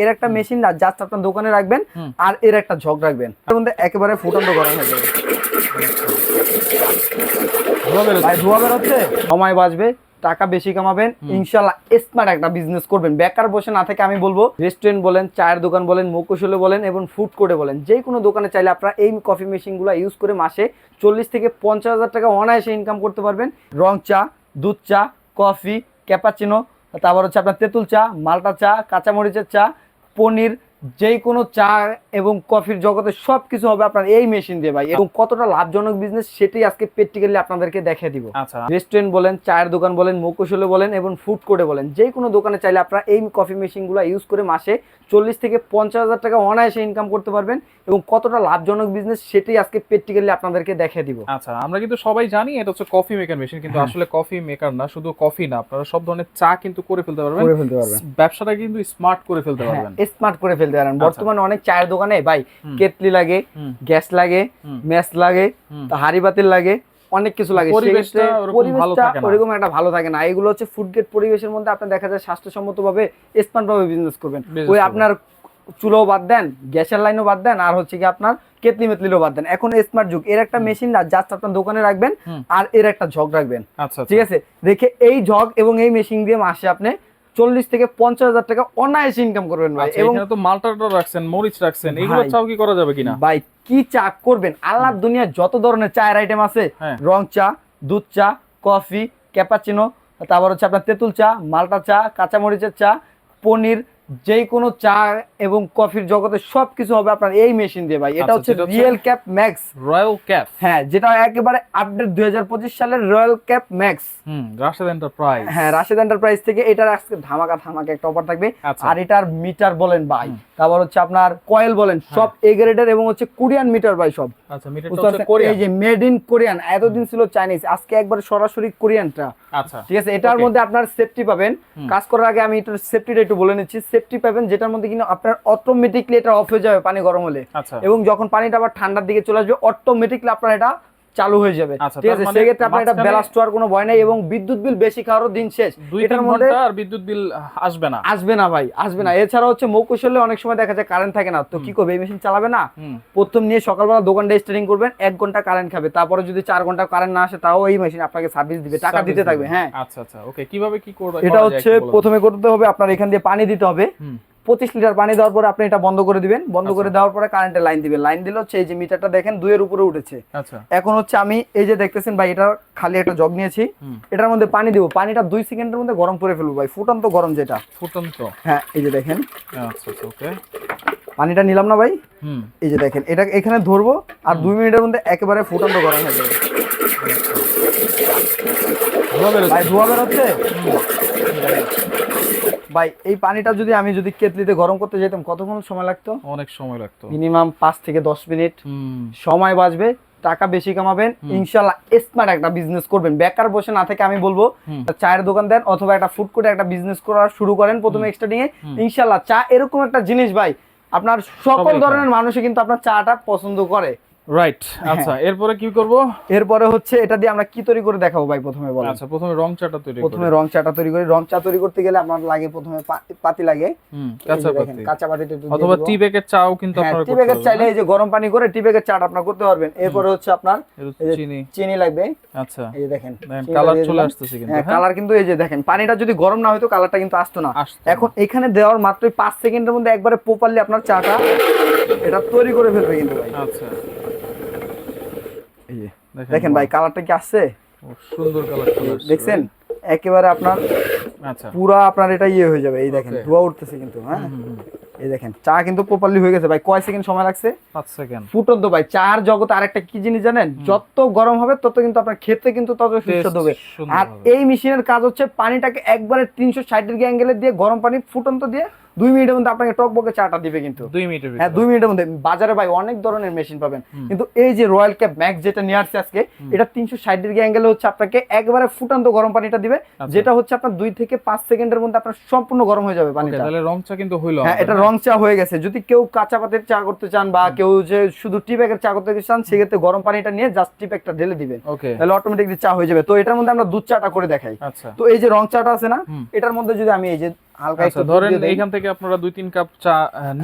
এর একটা machine just আপনার দোকানে রাখবেন আর এর একটা ঝক রাখবেন। এর মধ্যে একেবারে ফুটন্ত গরম হয়ে যাবে। ধোয়া বেরোচ্ছে। সময় বাঁচবে টাকা বেশি কামাবেন ইনশাল্লাহ স্মার্ট একটা বিজনেস করবেন। বেকার বসে না থেকে আমি বলব রেস্টুরেন্ট বলেন চায়ের দোকান বলেন মৌকৌশলে বলেন এবং ফুড কোর্টে বলেন যে কোনো দোকানে চাইলে আপনারা এই কফি মেশিনগুলো ইউজ করে মাসে চল্লিশ থেকে পঞ্চাশ হাজার টাকা অনায়াসে ইনকাম করতে পারবেন। রং চা দুধ চা কফি ক্যাপাচিনো তারপর হচ্ছে আপনার তেঁতুল চা মালটা চা কাঁচামরিচের চা পনির যে কোনো চা এবং কফির জগতে সব কিছু হবে আপনার এই মেশিন দিয়ে ভাই। এবং কতটা লাভজনক বিজনেস সেটাই আজকে প্র্যাকটিক্যালি আপনাদেরকে দেখে দিব। আচ্ছা। রেস্টুরেন্ট বলেন চায়ের দোকান বলেন মৌকৌশলে বলেন এবং ফুড কোর্টে বলেন যে কোনো দোকানে চাইলে আপনারা এই কফি মেশিনগুলো ইউজ করে মাসে চল্লিশ থেকে পঞ্চাশ হাজার টাকা অনায়াসে ইনকাম করতে পারবেন এবং কতটা লাভজনক বিজনেস সেটাই আজকে প্র্যাকটিক্যালি আপনাদেরকে দেখে দিব। আচ্ছা আমরা কিন্তু সবাই জানি এটা হচ্ছে কফি মেকার মেশিন কিন্তু আসলে কফি মেকার না শুধু কফি না আপনারা সব ধরনের চা কিন্তু করে ফেলতে পারবেন। করে ফেলতে পারবেন। ব্যবসাটা কিন্তু স্মার্ট করে ফেলতে পারবেন। স্মার্ট করে ফেলতে পারেন বর্তমানে অনেক চায়ের দোকানে ভাই। কেতলি লাগে গ্যাস লাগে। ম্যাচ লাগে হাড়ি বাতিল লাগে অনেক কিছু লাগে। পরিবেশটা ওরকম একটা ভালো থাকে না। এগুলো হচ্ছে ফুড গেট পরিবেশের মধ্যে আপনি দেখা যায় স্বাস্থ্যসম্মত ভাবে স্মার্ট ভাবে বিজনেস করবেন। ওই আপনার চুলোও বাদ দেন গ্যাসের লাইনও বাদ দেন আর হচ্ছে কি আপনার কেতলি মেতলিও বাদ দেন। এখন স্মার্ট যুগ এর একটা মেশিন না জাস্ট আপনার দোকানে রাখবেন আর এর একটা ঝক রাখবেন। আচ্ছা ঠিক আছে? দেখে এই ঝগ এবং এই মেশিন দিয়ে মাসে আপনি চল্লিশ থেকে পঞ্চাশ হাজার টাকা অনায়াসে ইনকাম করবেন ভাই। আচ্ছা এবং মালটা তো মালটাটা রাখছেন মরিচ রাখছেন এগুলো চাও কি করা যাবে কিনা? ভাই কি চা করবেন? আল্লাহর দুনিয়া যত ধরনের চায়ের আইটেম আছে হ্যাঁ। রং চা দুধ চা কফি ক্যাপাচিনো তারপর হচ্ছে আপনার তেঁতুল চা মালটা চা কাঁচামরিচের চা পনির যে কোনো চা এবং কফির জগতে সবকিছু হবে আপনার এই মেশিন দিয়ে ভাই। এটা আচ্ছা, হচ্ছে real cap max royal cap হ্যাঁ যেটা একেবারে আপডেট দুই হাজার পঁচিশ সালের রয়্যাল ক্যাপ ম্যাক্স হুম রাশেদ এন্টারপ্রাইজ হ্যাঁ রাশেদ এন্টারপ্রাইজ থেকে এটার আজকে ধামাকা ধামাকা একটা অফার থাকবে। আচ্ছা। আর এটার মিটার বলেন ভাই তারপর হচ্ছে আপনার কয়েল বলেন সব এ গ্রেডের এবং হচ্ছে কোরিয়ান মিটার ভাই সব। আচ্ছা এই যে মেড ইন কোরিয়ান এতদিন ছিল চাইনিজ আজকে একবার সরাসরি কোরিয়ানটা আচ্ছা ঠিক আছে? এটার মধ্যে আপনার সেফটি পাবেন। কাজ করার আগে আমি এটার সেফটিটা একটু বলে নিচ্ছি। সেফটি পাবেন যেটার মধ্যে কিন্তু আপনার অটোমেটিকলি এটা অফ হয়ে যাবে পানি গরম হলে। আচ্ছা। এবং যখন পানিটা আবার ঠান্ডার দিকে চলে আসবে অটোমেটিকলি আপনার এটা চালু হয়ে যাবে। আচ্ছা, ঠিক আছে? মানে সেক্ষেত্রে আপনার এটা ব্যালাস্ট হওয়ার কোনো ভয় নাই এবং বিদ্যুৎ বিল বেশি খাওয়ারও দিন শেষ। এটার মধ্যে ঘণ্টা আর বিদ্যুৎ বিল আসবে না। আসবে না ভাই আসবে না। এছাড়া হচ্ছে মৌকুশলে অনেক সময় দেখা যায় কারেন্ট থাকে না। তো কি করবে? এই মেশিন চালাবে না? প্রথম নিয়ে সকালবেলা দোকানটা স্টার্টিং করবেন এক ঘণ্টা কারেন্ট খাবে। তারপরে যদি চার ঘণ্টা কারেন্ট না আসে তাও এই মেশিন আপনাকে সার্ভিস দিবে টাকা দিতে থাকবে হ্যাঁ। আচ্ছা আচ্ছা। ওকে কীভাবে কি করবে এটা হচ্ছে প্রথমে করতে হবে আপনার এখান দিয়ে পানি দিতে হবে। পঁচিশ লিটার পানি দেওয়ার পরে আপনি এটা বন্ধ করে দিবেন। বন্ধ করে দেওয়ার পরে কারেন্টের লাইন দিবেন। লাইন দিলে হচ্ছে এই যে মিটারটা দেখেন দুইয়ের উপরে উঠেছে। আচ্ছা। এখন হচ্ছে আমি এই যে দেখতেছেন ভাই এটা খালি একটা জগ নিয়েছি। এটার মধ্যে পানি দিব। পানিটা দুই সেকেন্ডের মধ্যে গরম করে ফেলব ভাই। ফুটন্ত গরম যেটা। ফুটন্ত। হ্যাঁ এই যে দেখেন। আচ্ছা আচ্ছা ওকে পানিটা নিলাম না ভাই? এই যে দেখেন এটা এখানে ধরবো আর দুই মিনিটের মধ্যে একেবারে ফুটন্ত গরম হয়ে যাবে। ধোয়া বেরোচ্ছে। ভাই এই পানিটা যদি আমি যদি কেতলিতে গরম করতে যেতাম কতক্ষণ সময় লাগতো? অনেক সময় লাগতো। মিনিমাম পাঁচ থেকে দশ মিনিট। সময় বাঁচবে টাকা বেশি কামাবেন ইনশাল্লাহ স্মার্ট একটা বিজনেস করবেন। বেকার বসে না থেকে আমি বলব চায়ের দোকান দেন অথবা একটা ফুড কোর্টে একটা বিজনেস করা শুরু করেন প্রথমে স্টার্টিং এ। ইনশাল্লাহ চা এরকম একটা জিনিস ভাই আপনার সকল ধরনের মানুষই কিন্তু আপনার চাটা পছন্দ করে। রাইট আচ্ছা এরপরে কি করব? এরপরে হচ্ছে এটা দিয়ে আমরা কি তৈরি করে দেখাবো ভাই প্রথমে বলেন। আচ্ছা প্রথমে রং চাটা তৈরি প্রথমে রং চাটা তৈরি করি। রং চা তৈরি করতে গেলে আপনার লাগে প্রথমে পাতি লাগে। কাঁচা পাতি। কাঁচা পাতিটা অথবা টি ব্যাগের চাও কিন্তু হ্যাঁ, আপনারা টি ব্যাগের চাইলে এই যে গরম পানি করে টি ব্যাগের চাটা আপনার করতে পারবেন। এরপরে হচ্ছে আপনার চিনি। চিনি লাগবে। আচ্ছা। এই যে দেখেন কালার চলে। আসতেছে কিন্তু, হ্যাঁ হ্যাঁ? কালার কিন্তু এই যে দেখেন পানিটা যদি গরম না হতো কালারটা কিন্তু আসতো না। এখন এখানে দেওয়ার মাত্রই পাঁচ সেকেন্ডের মধ্যে একবারে প্রপারলি আপনার চাটা এটা তৈরি করে ফেলবে কিন্তু ভাই। আচ্ছা। এই যে দেখেন, ভাই কালারটা কি আসছে? ও, সুন্দর কালার দেখছেন? একেবারে আপনার আচ্ছা। পুরা আপনার এটা ইয়ে হয়ে যাবে। এই দেখেন ধোয়া উঠতেছে কিন্তু হ্যাঁ? এই দেখেন চা কিন্তু প্রপারলি হয়ে গেছে। ভাই কয় সেকেন্ড সময় লাগছে? পাঁচ সেকেন্ড ফুটন্ত ভাই চার জগতে আরেকটা কি জিনিস জানেন? যত গরম হবে তত কিন্তু আপনার খেতে কিন্তু তত সুস্বাদু হবে। আর এই মেশিনের কাজ হচ্ছে পানিটাকে একবারে তিনশো ষাট ডিগ্রি অ্যাঙ্গেলে দিয়ে গরম পানি ফুটন্ত দিয়ে দুই মিনিটের মধ্যে আপনাকে টকবকে চাটা দিবে কিন্তু। দুই মিনিটের হ্যাঁ দুই মিনিটের মধ্যে। বাজারে ভাই অনেক ধরনের মেশিন পাবেন। কিন্তু এই যে রয়্যাল ক্যাপ ম্যাক্স যেটা নিয়ে আসছে আজকে এটা তিনশো ষাট ডিগ্রি অ্যাঙ্গেলে হচ্ছে আপনাকে একবারে ফুটন্ত গরম পানিটা দিবে আচ্ছা। যেটা হচ্ছে আপনার দুই থেকে পাঁচ সেকেন্ডের মধ্যে আপনার সম্পূর্ণ গরম হয়ে যাবে পানিটা। তাহলে রং চা কিন্তু হইল হ্যাঁ এটা রং চা হয়ে গেছে। যদি কেউ কাঁচা পাতের চা করতে চান বা কেউ যে শুধু টি ব্যাগের চা করতে চান সেক্ষেত্রে গরম পানিটা নিয়ে জাস্ট টি ব্যাগটা ঢেলে দিবেন। তাহলে অটোমেটিকলি চা হয়ে যাবে। তো এটার মধ্যে আমরা দুধ চাটা করে দেখাই। আচ্ছা। তো এই যে রং চাটা আছে না এটার মধ্যে যদি আমি এই যে হালকা আচ্ছা একটু ধরেন এইখান থেকে আপনারা দুই তিন কাপ চা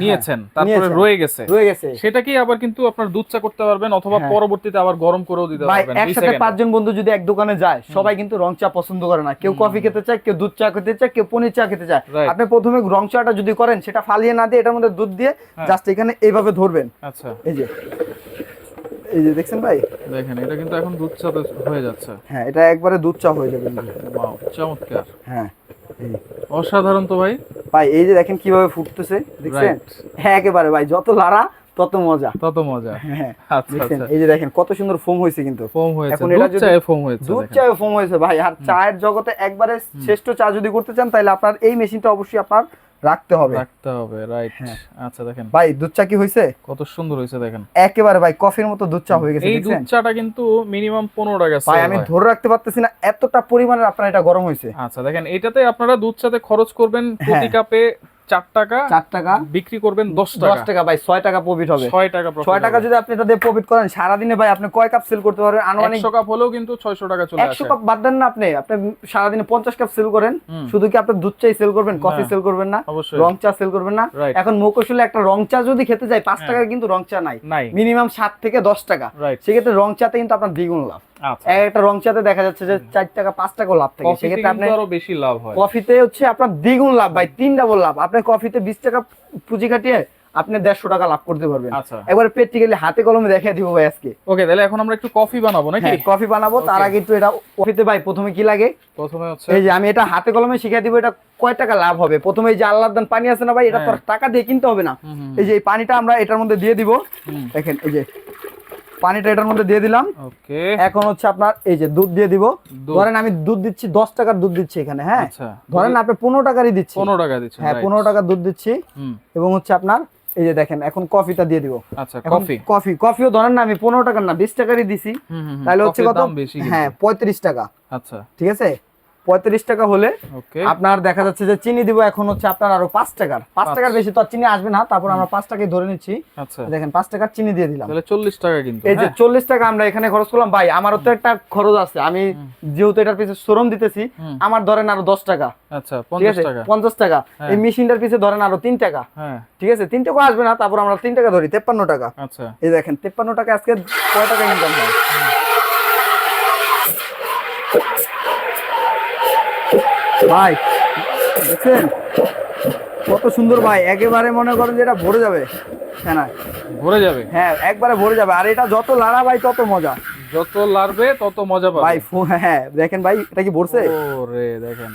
নিয়েছেন তারপরে রয়ে গেছে। রয়ে গেছে। সেটাকেই আবার কিন্তু আপনার দুধ চা করতে পারবেন অথবা হ্যাঁ। পরবর্তীতে আবার গরম করেও দিতে পারবেন একসাথে পাঁচজন বন্ধু যদি এক দোকানে যায় সবাই কিন্তু রং চা পছন্দ করে না। কেউ কফি খেতে চায় কেউ দুধ চা খেতে চায় কেউ পনির চা খেতে চায়। আপনি প্রথমে রং চাটা যদি করেন সেটা ফালিয়ে না দিয়ে এটার মধ্যে দুধ দিয়ে হ্যাঁ। জাস্ট এখানে এইভাবে ধরবেন। আচ্ছা। এই যে। এই যে দেখছেন ভাই? দেখেন এটা কিন্তু এখন দুধ চা হয়ে যাচ্ছে। হ্যাঁ এটা একবারে দুধ চা হয়ে যাবে। চমৎকার। হ্যাঁ। অসাধারণ তো ভাই। ভাই এই যে দেখেন কীভাবে ফুটতেছে দেখছেন? হ্যাঁ একেবারে ভাই যত লাড়া তত মজা। তত মজা। হ্যাঁ আচ্ছা দেখছেন? আচ্ছা এই যে দেখেন কত সুন্দর ফোম হয়েছে কিন্তু। ফোম হয়েছে এখন এটা চায়ে ফোম হয়েছে দুধ চায়ে ফোম হয়েছে ভাই। আর চায়ের জগতে একবারে শ্রেষ্ঠ চা যদি করতে চান তাহলে আপনার এই মেশিনটা অবশ্যই আপনার রাখতে হবে। রাখতে হবে রাইট হ্যাঁ। আচ্ছা দেখেন। ভাই দুধ চা কি হইছে? কত সুন্দর হইছে দেখেন। একেবারে ভাই কফির মতো দুধ চা হয়ে গেছে এই দুধ চাটা কিন্তু মিনিমাম পনেরো টাকা ভাই আমি ধরে রাখতে পারতেছি না এতটা পরিমাণের আপনার এটা গরম হইছে। আচ্ছা দেখেন এটাতে আপনারা দুধ চাতে খরচ করবেন প্রতি হ্যাঁ। কাপে চার টাকা চার টাকা। বিক্রি করবেন দশ দশ টাকা। টাকা ভাই ছয় টাকা প্রফিট হবে। ছয় টাকা ছয় টাকা যদি আপনি এটা দিয়ে প্রফিট করেন সারাদিনে ভাই আপনি কয় কাপ সেল করতে পারবেন? আনুমানিক একশো কাপ হলেও কিন্তু ছয়শো টাকা চলে একশো কাপ বাদ দেন না আপনি। আপনি সারাদিনে পঞ্চাশ কাপ সেল করেন। শুধু কি আপনি দুধ চাই সেল করবেন কফি সেল করবেন না রং চা সেল করবেন না। এখন মৌকৌশলে একটা রং চা যদি খেতে যাই পাঁচ হ্যাঁ। টাকার কিন্তু রং চা নাই। মিনিমাম সাত থেকে দশ টাকা। সেক্ষেত্রে রং চাতে কিন্তু আপনার দ্বিগুণ লাভ। একটা রং চাতে দেখা যাচ্ছে যে চার টাকা পাঁচ টাকা লাভ থাকে। সেক্ষেত্রে আপনি কিন্তু আরও বেশি লাভ হয়। কফিতে হচ্ছে আপনার দ্বিগুণ লাভ ভাই তিন ডাবল লাভ। আপনি কফিতে বিশ টাকা পুঁজি খাটিয়ে আপনি দেড়শো টাকা লাভ করতে পারবেন। আচ্ছা। একবার প্র্যাকটিক্যালি হাতে কলমে দেখিয়ে দিব ভাই আজকে। ওকে তাহলে এখন আমরা একটু কফি বানাবো নাকি? হ্যাঁ কফি বানাবো। তার আগে একটু এটা কফিতে ভাই প্রথমে কি লাগে? প্রথমে হচ্ছে এই যে আমি এটা হাতে কলমে শিখিয়ে দিব এটা কয় টাকা লাভ হবে? প্রথমে এই যে আল্লাহর দান পানি আছে না ভাই এটা তো টাকা দিয়ে কিনতে হবে না। এই যে এই পানিটা আমরা এটার মধ্যে দিয়ে দিব। দেখেন এই যে পানিটা এটার মধ্যে দিয়ে দিলাম। ওকে। এখন হচ্ছে আপনার এই যে দুধ দিয়ে দিব। ধরেন আমি দুধ দিচ্ছি দশ টাকার দুধ দিচ্ছি এখানে হ্যাঁ? আচ্ছা। ধরেন আপনি পনেরো টাকারই দিচ্ছি। পনেরো টাকা দিচ্ছি হ্যাঁ. পনেরো টাকার দুধ দিচ্ছি। এবং হচ্ছে আপনার এই যে দেখেন এখন কফিটা দিয়ে দিব। আচ্ছা কফি। কফি কফিও ধরেন না আমি পনেরো টাকার না বিশ টাকারই দিছি। তাহলে হচ্ছে কত। হ্যাঁ পঁয়ত্রিশ টাকা। আচ্ছা। ঠিক আছে? পঁয়ত্রিশ টাকা হলে আপনার দেখা যাচ্ছে যে চিনি দিব এখন হচ্ছে আপনার আরও পাঁচ টাকার। পাঁচ টাকার বেশি তো আর চিনি আসবে না তারপর আমরা পাঁচ টাকায় ধরে নিচ্ছি। আচ্ছা। দেখেন পাঁচ টাকার চিনি দিয়ে দিলাম। চল্লিশ টাকা কিন্তু এই যে হ্যাঁ? চল্লিশ টাকা আমরা এখানে খরচ করলাম ভাই আমারও তো একটা খরচ আছে। আমি যেহেতু এটার পিছনে শ্রম দিতেছি আমার ধরেন আরও দশ টাকা। আচ্ছা ঠিক পঞ্চাশ আছে? টাকা। পঞ্চাশ টাকা। হ্যাঁ। এই মেশিনটার পিছে ধরেন আরও তিন টাকা। হ্যাঁ। ঠিক আছে? তিন টাকা আসবে না তারপর আমরা তিন টাকা ধরি তেপ্পান্ন টাকা। আচ্ছা। এই দেখেন তেপ্পান্ন টাকা আজকে কয় টাকা ইনকাম হয়? ভাই দেখছেন? কত সুন্দর ভাই একেবারে মনে করেন যে এটা ভরে যাবে হ্যাঁ না ভরে যাবে? হ্যাঁ একবারে ভরে যাবে আর এটা যত লাড়া ভাই তত মজা। যত লাড়বে তত মজা পাবে। ভাই হ্যাঁ দেখেন ভাই এটা কি ভরছে? ওরে দেখেন।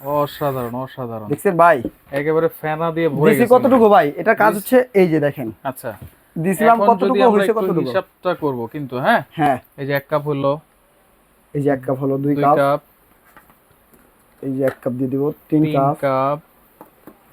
অসাধারণ অসাধারণ। দেখছেন ভাই? একেবারে ফেনা দিয়ে ভরে গেছে কতটুকু ভাই? এটা কাজ হচ্ছে এই যে দেখেন। আচ্ছা। দিছিলাম কতটুকু হয়েছে কতটুকু? হিসাবটা করব কিন্তু হ্যাঁ? হ্যাঁ। এই যে এক কাপ হলো। এই যে এক কাপ হলো দুই কাপ। এই যে এক কাপ দিয়ে দিব তিন কাপ। কাপ।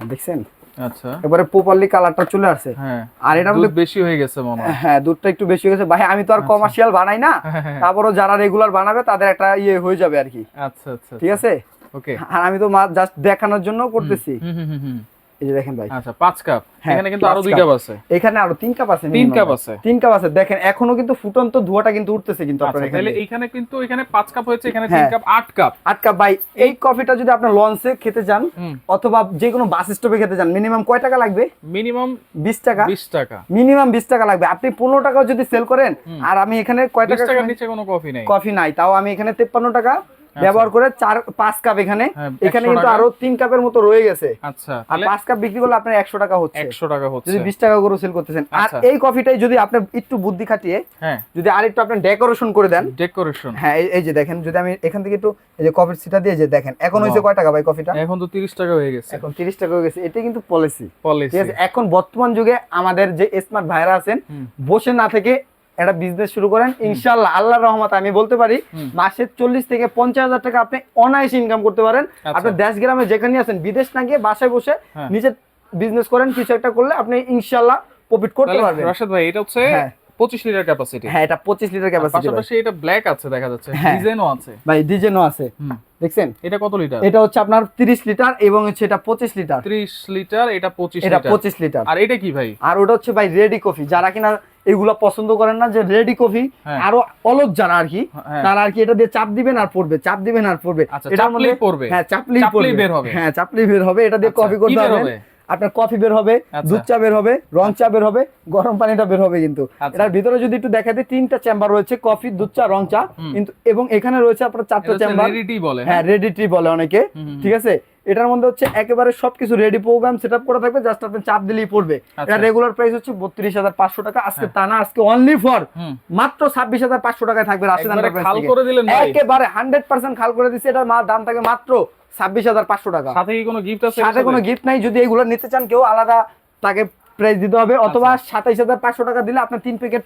দেখছেন? আচ্ছা। এবারে প্রপারলি কালারটা চলে আসছে। হ্যাঁ। আর এটা দুধ বেশি হয়ে গেছে মনে হ্যাঁ। দুধটা একটু বেশি হয়ে গেছে। ভাই আমি তো আর কমার্শিয়াল বানাই না। হ্যাঁ, তারপরও যারা রেগুলার বানাবে তাদের একটা ইয়ে হয়ে যাবে আর কি। আচ্ছা আচ্ছা ঠিক আছে? ওকে আর আমি তো জাস্ট দেখানোর জন্য করতেছি। হুম হুম হুম, হুম। এই যে দেখেন ভাই। আচ্ছা পাঁচ কাপ। হ্যাঁ, এখানে কিন্তু আরও দুই কাপ। কাপ আছে। এখানে আরও তিন কাপ আছে তিন কাপ আছে। তিন কাপ আছে। দেখেন এখনও কিন্তু ফুটন্ত ধোয়াটা কিন্তু উঠতেছে কিন্তু আপনার আচ্ছা এখানে তাহলে এখানে কিন্তু এখানে পাঁচ কাপ হয়েছে এখানে তিন হ্যাঁ। কাপ আট কাপ। আট কাপ ভাই এই কফিটা যদি আপনার লঞ্চে খেতে হুম। অথবা যে কোনো বাস স্টপে খেতে চান মিনিমাম কয় টাকা লাগবে? মিনিমাম বিশ টাকা। বিশ টাকা। মিনিমাম বিশ টাকা লাগবে। আপনি পনেরো টাকাও যদি সেল করেন আর আমি এখানে কয় টাকা নিচে কোনো কফি নেই। কফি নাই। তাও আমি এখানে তেপ্পান্ন টাকা ব্যবহার করে চার পাঁচ কাপ এখানে। হ্যাঁ, এখানে কিন্তু আরও তিন কাপের মতো রয়ে গেছে। আচ্ছা। আর পাঁচ কাপ বিক্রি করলে আপনার একশো টাকা হচ্ছে। একশো টাকা হচ্ছে। যদি বিশ টাকা করে সেল করতেছেন। আর আচ্ছা। এই কফিটাই যদি আপনি একটু বুদ্ধি খাটিয়ে হ্যাঁ। যদি আর একটু আপনি ডেকোরেশন করে দেন। ডেকোরেশন হ্যাঁ এই- যে দেখেন যদি আমি এখান থেকে একটু এই যে কফির সিটা দিয়ে যে দেখেন এখন হয়েছে. কয় টাকা ভাই কফিটা এখন তো তিরিশ টাকা হয়ে গেছে। এখন তিরিশ টাকা হয়ে গেছে। এটা কিন্তু পলিসি পলিসি এখন বর্তমান যুগে আমাদের যে স্মার্ট ভাইরা আছেন বসে না থেকে একটা বিজনেস শুরু করেন ইনশাল্লাহ আল্লাহর রহমত আমি বলতে পারি। মাসে চল্লিশ থেকে পঞ্চাশ হাজার টাকা আপনি অনায়াসে ইনকাম করতে পারেন। আচ্ছা। আপনি দেশ গ্রামে যেখানে আছেন বিদেশ না গিয়ে বাসায় বসে হ্যাঁ। নিজের বিজনেস করেন কিছু একটা করলে আপনি ইনশাল্লাহ প্রফিট করতে পারবেন। রাশেদ ভাই এটা হচ্ছে হ্যাঁ। পঁচিশ লিটার ক্যাপাসিটি হ্যাঁ এটা পঁচিশ লিটার ক্যাপাসিটি পাশাপাশি এটা ব্ল্যাক আছে দেখা যাচ্ছে। হ্যাঁ। ডিজাইনও আছে। ভাই ডিজেনও আছে। দেখছেন? এটা কত লিটার এটা হচ্ছে আপনার তিরিশ লিটার এবং হচ্ছে এটা পঁচিশ লিটার ত্রিশ লিটার এটা পঁচিশ এটা লিটার পঁচিশ লিটার আর এটা কি ভাই? আর ওটা হচ্ছে ভাই রেডি কফি যারা কিনা এগুলা পছন্দ করেন না যে রেডি কফি হ্যাঁ। আরও অলগ যারা আর কি হ্যাঁ। তারা আর কি এটা দিয়ে চাপ দিবেন আর পড়বে চাপ দিবেন আর পড়বে আচ্ছা, এটার মধ্যে পড়বে। হ্যাঁ চাপলেই পড়বে বের হবে। হ্যাঁ চাপলেই বের হবে এটা দিয়ে আচ্ছা, কফি করতে হবে? আপনার কফি বের হবে আচ্ছা। দুধ চা বের হবে রং চা বের হবে গরম পানিটা বের হবে কিন্তু। এটার ভিতরে যদি একটু দেখাতে তিনটা চেম্বার রয়েছে কফি দুধ চা রং চা কিন্তু এবং এখানে রয়েছে আপনার চারটা চেম্বার রেডিটি বলে হ্যাঁ রেডি টি বলে অনেকে। ঠিক আছে এটার মধ্যে হচ্ছে একেবারে সবকিছু রেডি প্রোগ্রাম সেট আপ করা থাকবে জাস্ট আপনি চাপ দিলেই পড়বে। আচ্ছা। এটা রেগুলার প্রাইস হচ্ছে বত্রিশ হাজার পাঁচশো টাকা। আজকে তা না আজকে অনলি ফর মাত্র ছাব্বিশ হাজার পাঁচশো টাকায় থাকবে খাল করে দিলেন ভাই। একেবারে হান্ড্রেড পার্সেন্ট খাল করে দিচ্ছে এটার দাম থাকে মাত্র ছাব্বিশ হাজার পাঁচশো টাকা। সাথে কি কোনো গিফট আছে? সাথে কোনো গিফট নাই যদি এগুলো নিতে চান কেউ আলাদা তাকে প্রাইস দিতে হবে অথবা সাতাইশ হাজার পাঁচশো টাকা দিলে আপনি তিন প্যাকেট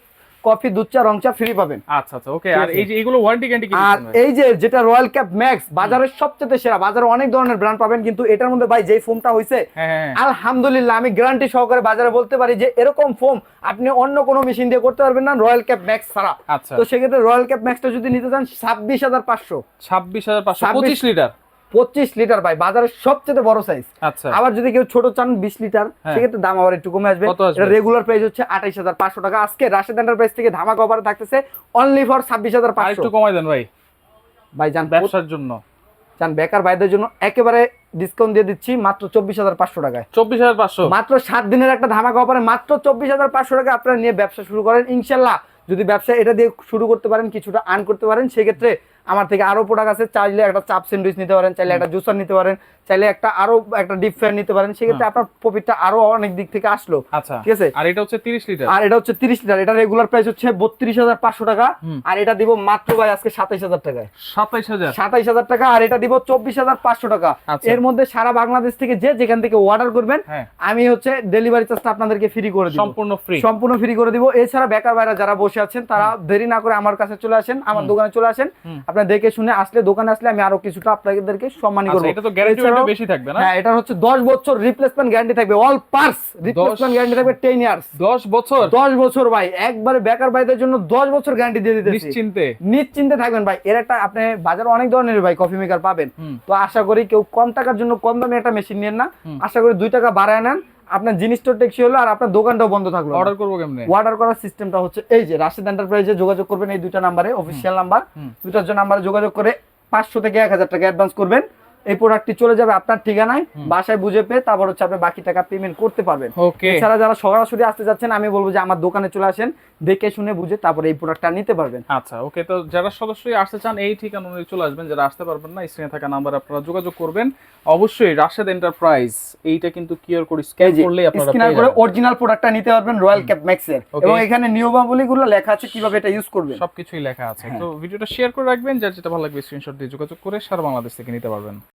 কফি দুধ চা রং চা ফ্রি পাবেন। আচ্ছা আচ্ছা ওকে আর এই যে এগুলো ওয়ারেন্টি গ্যারান্টি কি আর এই যে যেটা রয়্যাল ক্যাপ ম্যাক্স বাজারের সবচেয়ে সেরা বাজারে অনেক ধরনের ব্র্যান্ড পাবেন কিন্তু এটার মধ্যে ভাই যেই ফোমটা হয়েছে হ্যাঁ হ্যাঁ, হ্যাঁ। আলহামদুলিল্লাহ আমি গ্যারান্টি সহকারে বাজারে বলতে পারি যে এরকম ফোম আপনি অন্য কোনো মেশিন দিয়ে করতে পারবেন না রয়্যাল ক্যাপ ম্যাক্স ছাড়া। আচ্ছা। তো সেক্ষেত্রে রয়্যাল ক্যাপ ম্যাক্সটা যদি নিতে চান ছাব্বিশ হাজার পাঁচশো। ছাব্বিশ হাজার পাঁচশো পঁচিশ লিটার পঁচিশ লিটার ভাই বাজারের সবচেয়ে বড় সাইজ আচ্ছা। আবার যদি কেউ ছোট চান বিশ লিটার হ্যাঁ। সেক্ষেত্রে দাম আবার একটু কমে আসবে। রেগুলার প্রাইস হচ্ছে আঠাইশ হাজার পাঁচশো টাকা। আজকে রাশেদ এন্টারপ্রাইজ থেকে ধামাকা অফারে থাকতেছে অনলি ফর ছাব্বিশ হাজার পাঁচশো একটু কমাই দেন ভাই। ভাই জান ব্যবসার জন্য। চান বেকার ভাইদের জন্য একেবারে ডিসকাউন্ট দিয়ে দিচ্ছি মাত্র চব্বিশ হাজার পাঁচশো টাকায়। চব্বিশ হাজার পাঁচশো? মাত্র সাত দিনের একটা ধামাকা অফারে মাত্র চব্বিশ হাজার পাঁচশো টাকা আপনারা নিয়ে ব্যবসা শুরু করেন। ইনশাল্লাহ যদি ব্যবসা এটা দিয়ে শুরু করতে পারেন কিছুটা আর্ন করতে পারেন সেক্ষেত্রে আমার থেকে আরও প্রোডাক্ট আছে চাইলে একটা চাপ স্যান্ডউইচ নিতে পারেন চাইলে একটা জুসার নিতে পারেন চাইলে একটা আরও একটা ডিপ ফ্যান নিতে পারেন সেক্ষেত্রে আপনার প্রফিটটা আরও অনেক দিক থেকে আসলো। আচ্ছা ঠিক আছে? আর এটা হচ্ছে তিরিশ লিটার আর এটা হচ্ছে তিরিশ লিটার এটা রেগুলার প্রাইস হচ্ছে বত্রিশ হাজার পাঁচশো টাকা আর এটা দিব মাত্র ভাই আজকে সাতাইশ হাজার টাকায়। সাতাইশ হাজার? সাতাইশ হাজার টাকা আর এটা দিব চব্বিশ হাজার পাঁচশো টাকা। আচ্ছা। এর মধ্যে সারা বাংলাদেশ থেকে যে যেখান থেকে অর্ডার করবেন হ্যাঁ। আমি হচ্ছে ডেলিভারি চার্জটা আপনাদেরকে ফ্রি করে দিব। সম্পূর্ণ ফ্রি সম্পূর্ণ ফ্রি করে দিব। এছাড়া বেকার ভাইরা যারা বসে আছেন তারা দেরি না করে আমার কাছে চলে আসেন আমার দোকানে চলে আসেন। আপনারা দেখে শুনে আসলে দোকানে আসলে আমি আরও কিছুটা আপনাদেরকে সম্মানী আচ্ছা করব। এটা তো গ্যারান্টি বেশি থাকবে না? হ্যাঁ এটা হচ্ছে দশ বছর রিপ্লেসমেন্ট গ্যারান্টি থাকবে অল পার্টস রিপ্লেসমেন্ট গ্যারান্টি থাকবে টেন ইয়ার্স দশ বছর? দশ বছর ভাই একবারে বেকার ভাইদের জন্য দশ বছর গ্যারান্টি দিয়ে দিতেছি। নিশ্চিন্তে। নিশ্চিন্তে থাকবেন ভাই এর একটা আপনি বাজারে অনেক ধরনের ভাই কফি মেকার পাবেন। তো আশা করি কেউ কম টাকার জন্য কম দামে একটা মেশিন নেন না। আশা করি দুই টাকা বাড়ায় নেন। আপনার জিনিসটা টেক্সি হলো আর আপনার দোকানটাও বন্ধ থাকল অর্ডার করব কেমনে? অর্ডার করার সিস্টেমটা হচ্ছে এই যে রাশিদ এন্টারপ্রাইজে যোগাযোগ করবেন এই দুইটা নাম্বারে অফিসিয়াল নাম্বার দুটার দুইটার জন্য নাম্বারে যোগাযোগ করে পাঁচশো থেকে এক হাজার টাকা অ্যাডভান্স করবেন। এই প্রোডাক্টটি চলে যাবে আপনার ঠিকানায় বাসায় বুঝে পেয়ে তারপর হচ্ছে আপনি বাকি টাকা পেমেন্ট করতে পারবেন। এছাড়া যারা সরাসরি আসতে যাচ্ছেন আমি বলব যে আমার দোকানে চলে আসেন দেখে শুনে বুঝে তারপরে এই প্রোডাক্টটা নিতে পারবেন। আচ্ছা ওকে তো যারা সরাসরি আসতে চান এই ঠিকানা অনুযায়ী চলে আসবেন। যারা আসতে পারবেন না স্ক্রিনে থাকা নাম্বার আপনারা যোগাযোগ করবেন। অবশ্যই রাশেদ এন্টারপ্রাইজ এইটা কিন্তু কিউআর কোড স্ক্যান করলে আপনারা স্ক্যানার পেয়ে করে অরিজিনাল প্রোডাক্টটা নিতে পারবেন রয়্যাল ক্যাপ ম্যাক্স এর। এবং এখানে নিয়মাবলীগুলো লেখা আছে কীভাবে এটা ইউজ করবেন। সবকিছুই লেখা আছে। তো ভিডিওটা শেয়ার করে রাখবেন যার যেটা ভালো লাগবে স্ক্রিনশট দিয়ে যোগাযোগ করে সারা বাংলাদেশ থেকে নিতে পারবেন।